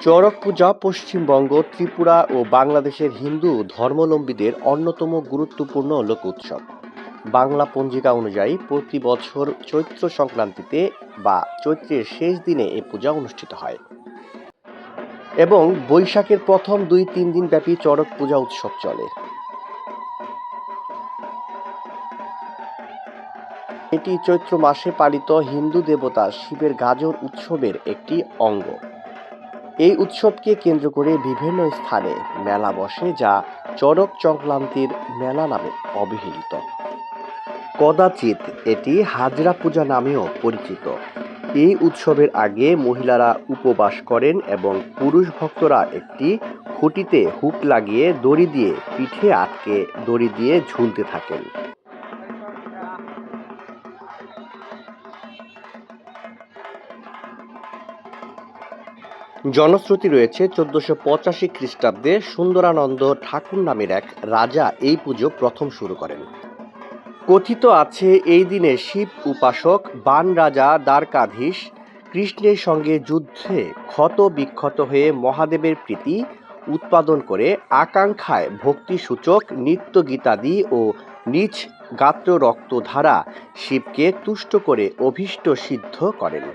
চড়ক পূজা, পশ্চিমবঙ্গ, ত্রিপুরা ও বাংলাদেশের হিন্দু ধর্মলম্বীদের অন্যতম গুরুত্বপূর্ণ লোক উৎসব। বাংলা পঞ্জিকা অনুযায়ী প্রতি বছর চৈত্র সংক্রান্তিতে বা চৈত্রের শেষ দিনে এ পূজা অনুষ্ঠিত হয়। এবং বৈশাখের প্রথম দুই তিন দিন ব্যাপী চড়ক পূজা উৎসব চলে। এটি চৈত্র মাসে পালিত হিন্দু দেবতা শিবের গাজর উৎসবের একটি অঙ্গ। এই উৎসবকে কেন্দ্র করে বিভিন্ন স্থানে মেলা বসে, যা চড়ক সংক্রান্তির মেলা নামে অবহেলিত। কদাচিৎ এটি হাজরা পূজা নামেও পরিচিত। এই উৎসবের আগে মহিলারা উপবাস করেন এবং পুরুষ ভক্তরা একটি খুঁটিতে হুক লাগিয়ে দড়ি দিয়ে পিঠে আটকে দড়ি দিয়ে ঝুলতে থাকেন। জনশ্রুতি রয়েছে চোদ্দশো পঁচাশি খ্রিস্টাব্দে সুন্দরানন্দ ঠাকুর নামের এক রাজা এই পুজো প্রথম শুরু করেন। কথিত আছে এই দিনে শিব উপাসক, বান রাজা, দ্বারকাধীশ, কৃষ্ণের সঙ্গে যুদ্ধে ক্ষত বিক্ষত হয়ে মহাদেবের প্রীতি উৎপাদন করে আকাঙ্ক্ষায় ভক্তিসূচক নিত্য গীতাদি ও নিজ গাত্র রক্ত ধারা শিবকে তুষ্ট করে অভীষ্ট সিদ্ধ করেন।